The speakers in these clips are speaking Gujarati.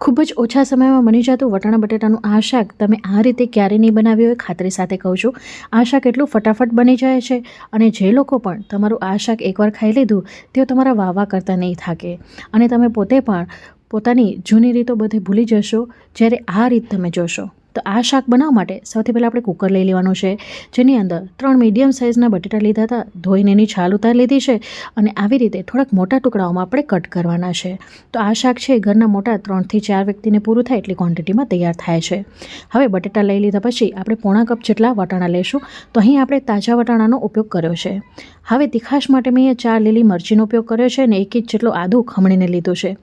ખૂબ જ ઓછા સમયમાં બની જતું વટાણા બટેટાનું આ શાક તમે આ રીતે ક્યારે નહીં બનાવ્યું હોય, ખાતરી સાથે કહું છું. આ શાક એટલું ફટાફટ બની જાય છે અને જે લોકો પણ તમારું આ શાક એકવાર ખાઈ લીધું, તેઓ તમારા વાવા કરતાં નહીં થાકે. અને તમે પોતે પણ પોતાની જૂની રીતો બધી ભૂલી જશો જ્યારે આ રીત તમે જોશો. તો આ શાક બનાવવા માટે સૌથી પહેલાં આપણે કુકર લઈ લેવાનું છે, જેની અંદર ત્રણ મીડિયમ સાઇઝના બટેટા લીધા હતા, ધોઈને એની છાલ ઉતારી લીધી છે અને આવી રીતે થોડાક મોટા ટુકડાઓમાં આપણે કટ કરવાના છે. તો આ શાક છે ઘરના મોટા ત્રણથી ચાર વ્યક્તિને પૂરું થાય એટલી ક્વોન્ટિટીમાં તૈયાર થાય છે. હવે બટેટા લઈ લીધા પછી આપણે પોણા કપ જેટલા વટાણા લઈશું, તો અહીં આપણે તાજા વટાણાનો ઉપયોગ કર્યો છે. હવે તીખાશ માટે મેં ચાર લીલી મરચીનો ઉપયોગ કર્યો છે અને એક ઇંચ જેટલો આદું ખમણીને લીધું છે.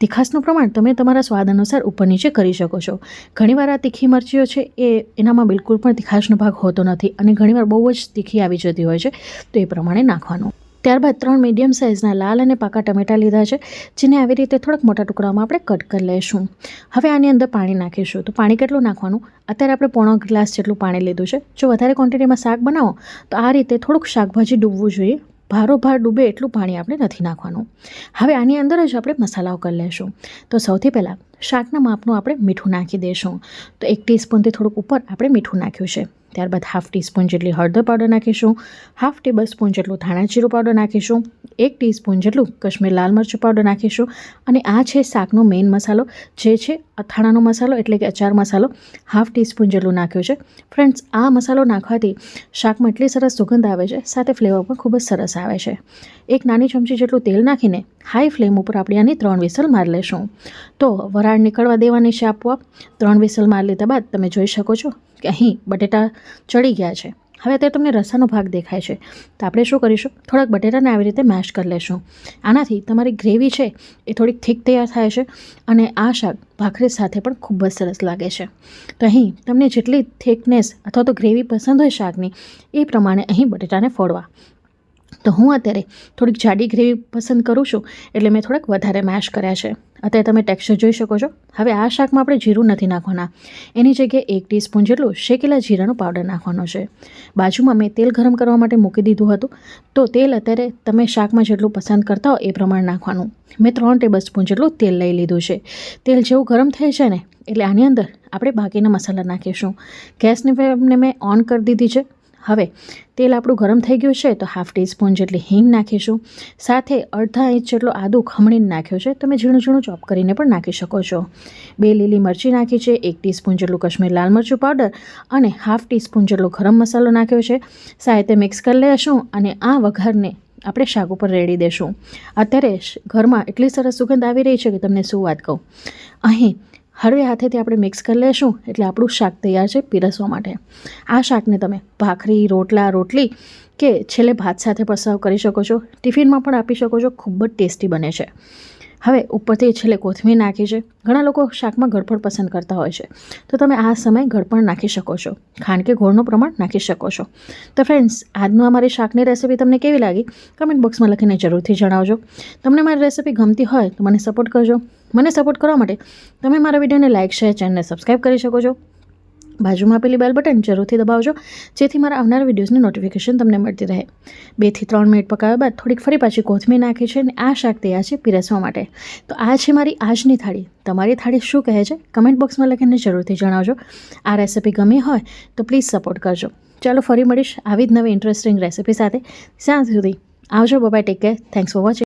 તીખાશનું પ્રમાણ તમે તમારા સ્વાદ અનુસાર ઉપર નીચે કરી શકો છો. ઘણીવાર આ તીખી મરચીઓ છે એ એનામાં બિલકુલ પણ તીખાશનો ભાગ હોતો નથી અને ઘણીવાર બહુ જ તીખી આવી જતી હોય છે, તો એ પ્રમાણે નાખવાનું. ત્યારબાદ ત્રણ મીડિયમ સાઇઝના લાલ અને પાકા ટમેટાં લીધા છે, જેને આવી રીતે થોડાક મોટા ટુકડામાં આપણે કટ કરી લઈશું. હવે આની અંદર પાણી નાખીશું. તો પાણી કેટલું નાખવાનું? અત્યારે આપણે પોણો ગ્લાસ જેટલું પાણી લીધું છે. જો વધારે ક્વોન્ટિટીમાં શાક બનાવો, તો આ રીતે થોડુંક શાકભાજી ડૂબવું જોઈએ. ભારોભાર ડૂબે એટલું પાણી આપણે નથી નાખવાનું. હવે આની અંદર જ આપણે મસાલાઓ કરી લઈશું. તો સૌથી પહેલાં શાકના માપનું આપણે મીઠું નાખી દઈશું તો એક ટીસ્પૂનથી થોડુંક ઉપર આપણે મીઠું નાખ્યું છે. ત્યારબાદ હાફ ટીસ્પૂન જેટલી હળદર પાવડર નાખીશું, હાફ ટેબલ સ્પૂન જેટલું ધાણા જીરું પાવડર નાખીશું, એક ટીસ્પૂન જેટલું કશ્મીર લાલ મરચું પાવડર નાખીશું અને આ છે શાકનો મેઇન મસાલો, જે છે અથાણાનો મસાલો એટલે કે અચાર મસાલો. હાફ ટીસ્પૂન જેટલું નાખ્યો છે. ફ્રેન્ડ્સ, આ મસાલો નાખવાથી શાકમાં એટલી સરસ સુગંધ આવે છે, સાથે ફ્લેવર પણ ખૂબ જ સરસ આવે છે. એક નાની ચમચી જેટલું તેલ નાખીને હાઈ ફ્લેમ ઉપર આપણે આની ત્રણ વિસલ મારી લેશું. તો વરાળ નીકળવા દેવાની છે આપોઆપ. ત્રણ વિસલ મારી લીધા બાદ તમે જોઈ શકો છો કે અહીં બટેટા ચડી ગયા છે. હવે અત્યારે તમને રસાનો ભાગ દેખાય છે. તો આપણે શું કરીશું? થોડાક બટેટાને આવી રીતે મેશ કરી લેશું. આનાથી તમારી ગ્રેવી છે એ થોડીક થીક તૈયાર થાય છે અને આ શાક ભાખરી સાથે પણ ખૂબ જ સરસ લાગે છે. તો અહીં તમને જેટલી થિકનેસ અથવા તો ગ્રેવી પસંદ હોય શાકની એ પ્રમાણે અહીં બટેટાને ફોડવા. તો હું અત્યારે થોડીક જાડી ગ્રેવી પસંદ કરું છું, એટલે મેં થોડાક વધારે મેશ કર્યા છે. અત્યારે તમે ટેક્સચર જોઈ શકો છો. હવે આ શાકમાં આપણે જીરું નથી નાખવાના. એની જગ્યાએ એક ટીસ્પૂન જેટલું શેકેલા જીરાનો પાવડર નાખવાનો છે. બાજુમાં મેં તેલ ગરમ કરવા માટે મૂકી દીધું હતું. તો તેલ અત્યારે તમે શાકમાં જેટલું પસંદ કરતા હો એ પ્રમાણે નાખવાનું. મેં ત્રણ ટેબલ સ્પૂન જેટલું તેલ લઈ લીધું છે. તેલ જેવું ગરમ થઈ છે ને, એટલે આની અંદર આપણે બાકીના મસાલા નાખીશું. ગેસની ફ્લેમને મેં ઓન કરી દીધી છે. હવે તેલ આપણું ગરમ થઈ ગયું છે તો હાફ ટીસ્પૂન જેટલી હિંગ નાખીશું. સાથે અડધા ઇંચ જેટલો આદું ખમણીને નાખ્યો છે. તમે ઝીણું ઝીણું ચોપ કરીને પણ નાખી શકો છો. બે લીલી મરચી નાખી છે, એક ટીસ્પૂન જેટલું કશ્મીર લાલ મરચું પાવડર અને હાફ ટીસ્પૂન જેટલો ગરમ મસાલો નાખ્યો છે. સાથે મિક્સ કરી લેશું અને આ વઘારને આપણે શાક ઉપર રેડી દેશું. અત્યારે ઘરમાં એટલી સરસ સુગંધ આવી રહી છે કે તમને શું વાત કહું. અહીં હળવે હાથેથી આપણે મિક્સ કરી લેશું. એટલે આપણું શાક તૈયાર છે પીરસવા માટે. આ શાકને તમે ભાખરી, રોટલા, રોટલી કે છેલ્લે ભાત સાથે પણ સર્વ કરી શકો છો. ટિફિનમાં પણ આપી શકો છો. ખૂબ જ ટેસ્ટી બને છે. હવે ઉપરથી છેલ્લે કોથમીર નાખી છે. ઘણા લોકો શાકમાં ગળપણ પસંદ કરતા હોય છે. તો તમે આ સમયે ગળપણ નાખી શકો છો. ખાંડ કે ગોળનું પ્રમાણ નાખી શકો છો. તો ફ્રેન્ડ્સ આજનું અમારી શાકની રેસીપી તમને કેવી લાગી? કમેન્ટ બોક્સમાં લખીને જરૂરથી જણાવજો. તમને મારી રેસીપી ગમતી હોય તો મને સપોર્ટ કરજો. મને સપોર્ટ કરવા માટે તમે મારા વિડીયોને લાઇક શેર ચેનલને સબસ્ક્રાઈબ કરી શકો છો. બાજુમાં આપેલી બેલ બટન જરૂરથી દબાવજો, જેથી મારા આવનારા વિડીયોઝની નોટિફિકેશન તમને મળતી રહે. બેથી ત્રણ મિનિટ પકાવ્યા બાદ થોડીક ફરી પાછી કોથમીર નાખી છે અને આ શાક તૈયાર છે પીરસવા માટે. તો આ છે મારી આજની થાળી. તમારી થાળી શું કહે છે? કમેન્ટ બોક્સમાં લખીને જરૂરથી જણાવજો. આ રેસિપી ગમી હોય તો પ્લીઝ સપોર્ટ કરજો. ચાલો ફરી મળીશ આવી જ નવી ઇન્ટરેસ્ટિંગ રેસિપી સાથે. સાંજ સુધી આવજો bye take care thanks for watching